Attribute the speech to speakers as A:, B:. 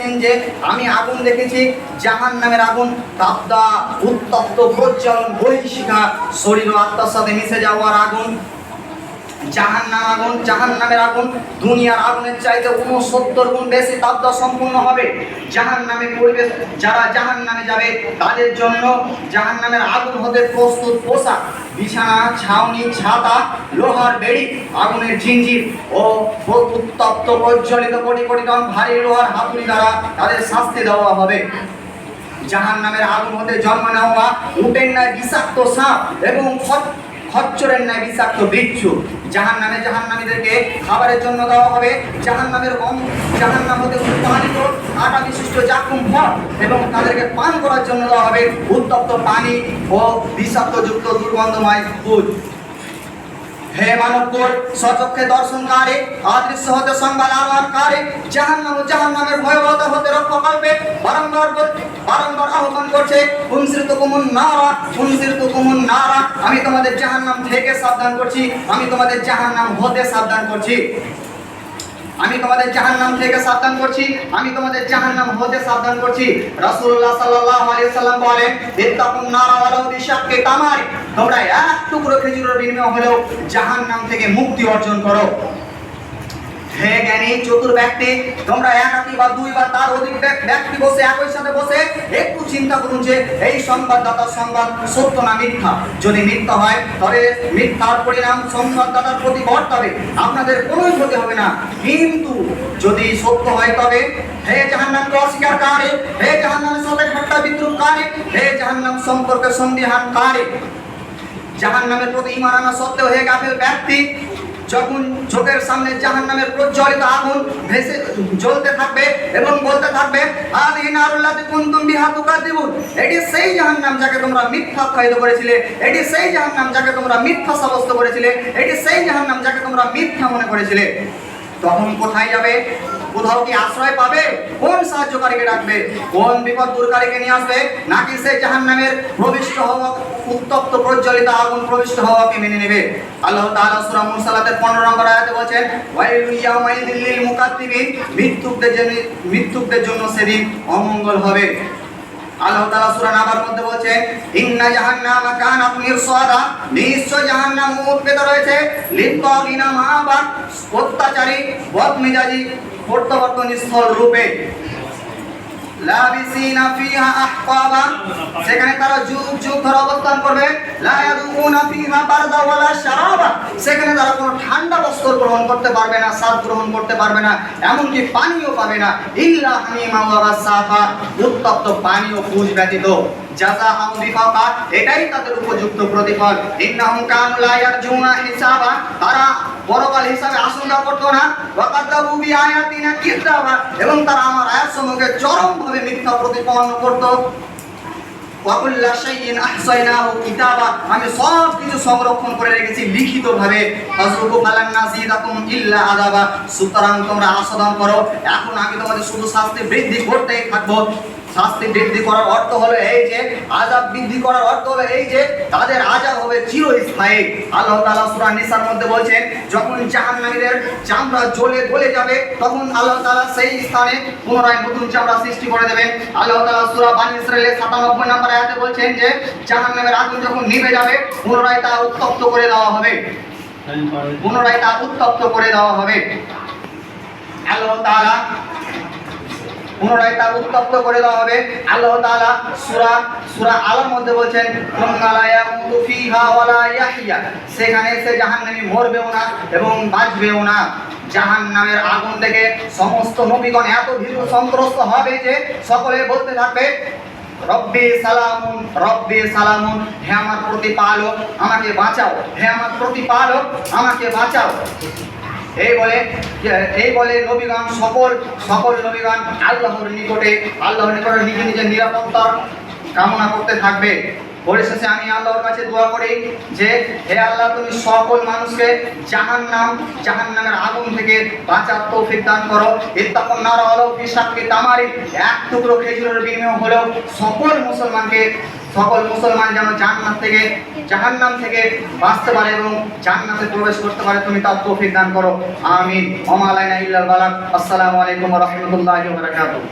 A: যে আমি আগুন দেখেছি জাহান নামের আগুন, তাপদা, উত্তপ্ত প্রজ্বলন বহিষ্কার, শরীর ও আত্মার সাথে মিশে যাওয়ার আগুন। জাহান নাম আগুন জাহান নামের আগুন, দুনিয়ার আগুনের চাইতে উনসত্তর গুণ বেশি তাপদা সম্পূর্ণ হবে। জাহান নামে পরিবেশ, যারা জাহান নামে যাবে, তাদের জন্য জাহান নামের আগুন হতে প্রস্তুত পোশাক, বিছানা, ছাউনি, ছাতা, লোহার বেড়ি, আগুনের ঝিঞ্জির ও উত্তপ্ত প্রজ্বলিত কোটি কোটি টন ভারী লোহার হাতুড়ি দ্বারা তাদের শাস্তি দেওয়া হবে। জাহান নামের আগুন হতে জন্ম নেওয়া উটের ন্যায় বিষাক্ত সাপ এবং খচ্চরের ন্যায় বিষাক্ত বিচ্ছু। জাহান নামে জাহান নামীদেরকে খাবারের জন্য দেওয়া হবে। জাহান নামের অম জাহান নাম হতে উৎপাদিত আটা বিশিষ্ট জাকুম ফল এবং তাদেরকে পান করার জন্য দেওয়া হবে উত্তপ্ত পানি ও বিষাক্তযুক্ত দুর্গন্ধময় দুধ। হে মানবকুল স্বচক্ষে দর্শনকারী অদৃশ্য হতে সংবাদ আহ্বানকারী জাহান্নাম ও জাহান্নামের ভয়াবহতা হতে রক্ষা করবে। বারংবার বারংবার আহ্বান করছে পুনসৃত কুমুন নারা নারা আমি তোমাদের জাহান নাম থেকে সাবধান করছি, আমি তোমাদের জাহান্নাম হতে সাবধান করছি। আমি তোমাদের জাহান্নাম থেকে সাবধান করছি, আমি তোমাদের জাহান্নাম হতে সাবধান করছি। রাসূলুল্লাহ সাল্লাল্লাহু আলাইহি সাল্লাম বলেন, ইত্তাকুন নারা ওয়ালাউ বিশাক্কি তামার। তোমরা এক টুকরো খেজুরের বিনিময়ে হলেও জাহান্নাম থেকে মুক্তি অর্জন করো। হে জ্ঞানী চতুর ব্যক্তি, তোমরা একাকি বা দুই বা তার অধিক ব্যক- ব্যক্তি বসে, একই সাথে বসে একটু চিন্তা করুন যে এই সংবাদদাতার সংবাদ সত্য না মিথ্যা। যদি মিথ্যা হয়, তবে মিথ্যার পরিণাম সংবাদদাতার প্রতি বর্তাবে। আপনাদের কোনোই ক্ষতি হবে না। কিন্তু যদি সত্য হয়, তবে হে জাহান্নামকে অস্বীকারকারী হে জাহান্নামের সাথে ঠাট্টা বিদ্রুপকারী, হে জাহান্নাম সম্পর্কে সন্দিহানকারী জাহান নামের প্রতি ইমান আনা সত্ত্বেও হে গাফেল ব্যক্তি যখন চোখের সামনে জাহান নামের প্রজ্বলিত আগুন ভেসে জ্বলতে থাকবে এবং বলতে থাকবে, আদি নারুল্লাতে কুন্তুম বিহা তুকাদিবুন এটি সেই জাহান নাম যাকে তোমরা মিথ্যা আখ্যায়িত করেছিলে, এটি সেই জাহান নাম যাকে তোমরা মিথ্যা সাব্যস্ত করেছিলে, এটি সেই জাহান নাম যাকে তোমরা মিথ্যা মনে করেছিলে। তখন কোথায় যাবে? কোথাও কি আশ্রয় পাবে? কোন সাহায্যকারীকে ডাকবে? কোন বিপদ দূরকারীকে নিয়ে আসবে? নাকি সে জাহান নামের প্রবিষ্ট হওয়া উত্তপ্ত প্রজ্বলিত আগুন প্রবিষ্ট হওয়াকে মেনে নেবে? আল্লাহ তাআলা সূরা মুরসালাতের 15 নম্বর আয়াতে বলেন ওয়াইলু ইয়াউমাইদিল লিল মুকাদ্দিবিন মৃত্যুকদের জন্য মৃত্যুকদের জন্য সেদিন অমঙ্গল হবে। আল্লাহ তাআলা সূরা নাবার মধ্যে বলছেন, ইন্না জাহান্নাম কানাত মিরসাদা নিশ্চয় জাহান্নাম উৎপেত রয়েছে। লিত্তাগিনা অত্যাচারী, বদমেজাজি প্রত্যাবর্তন স্থল রূপে সেখানে তারা যুগ যুগ ধরে অবস্থান করবে। সেখানে তারা কোনো ঠান্ডা বস্ত্র গ্রহণ করতে পারবে না, স্বাদ গ্রহণ করতে পারবে না, এমনকি পানিও পাবে না। ইল্লা উত্তপ্ত পানি ও পুজ ব্যতীত। জাযা আম বিফাকা এটাই তাদের উপযুক্ত প্রতিফল। ইন্নাহুম কানু লা ইয়ারজুনা হিসাবা, তারা হিসাবে আশঙ্কা করতো না। ওয়াকাদ্দাবু বিআয়াতিনা কিযাবা এবং তারা আমার চরমভাবে মিথ্যা প্রতিপন্ন করত। ওয়াকুল্লা শাইইন আহসাইনাহু কিতাবা, আমি সব কিছু সংরক্ষণ করে রেখেছি লিখিতভাবে। ফাজরুকু ফালান নাজিদাকুম ইল্লা আযাবা, সুতরাং তোমরা আস্বাদন করো। এখন আমি তোমাদের শুধু শাস্তি বৃদ্ধি করতেই থাকব। শাস্তি বৃদ্ধি করার অর্থ হলো এই যে, আযাব বৃদ্ধি করার অর্থ হলো এই যে, তাদের আযাব হবে চিরস্থায়ী। আল্লাহ তাআলা সূরা নিসার মধ্যে বলছেন, যখন জাহান্নামীদের চামড়া জ্বলে গলে যাবে, তখন আল্লাহ তাআলা সেই স্থানে পুনরায় নতুন চামড়া সৃষ্টি করে দেবেন। আল্লাহ তাআলা সূরা বানী ইসরাঈলের 97 নম্বর আয়াতে বলছেন যে, জাহান্নামের আগুন যখন নিভে যাবে, পুনরায় তা উত্তপ্ত করে দেওয়া হবে। পুনরায় তা উত্তপ্ত করে দেওয়া হবে। আল্লাহ তাআলা পুনরায় তা উত্তপ্ত করে দেওয়া হবে। আল্লাহ তাআলা সূরা সূরা আলার মধ্যে বলছেন সেখানে সে জাহান্নামী মরবেও না এবং বাঁচবেও না। জাহান্নামের আগুন থেকে সমস্ত নবীগণ এত ভীরু সন্ত্রস্ত হবে যে সকলে বলতে থাকবে, রব্বি সালামুন রব্বি সালামুন, হে আমার প্রতিপালক, আমাকে বাঁচাও। হে আমার প্রতিপালক, আমাকে বাঁচাও। এই বলে এই বলে নবীগণ সকল সকল নবীগণ আল্লাহর নিকটে আল্লাহর নিকটে নিজে নিজের নিরাপত্তার কামনা করতে থাকবে। পরিশেষে আমি আল্লাহর কাছে দোয়া করি যে, হে আল্লাহ, তুমি সকল মানুষকে জাহান্নাম, জাহান্নামের আগুন থেকে বাঁচার তৌফিক দান করো। ইত্তাকুন নার আলাউ ফি শাক্কি তামারি এক টুকরো খেজুরের বিনিময় হলেও সকল মুসলমানকে সকল মুসলমান যেন জান্নাত থেকে, জাহান্নাম থেকে বাঁচতে পারে এবং জান্নাতে প্রবেশ করতে পারে, তুমি তার তৌফিক দান করো। আমিন। ওমা আলাইনা ইল্লাল বালাগ আসসালামু আলাইকুম ওয়া রাহমাতুল্লাহি ওয়া বারাকাতুহু।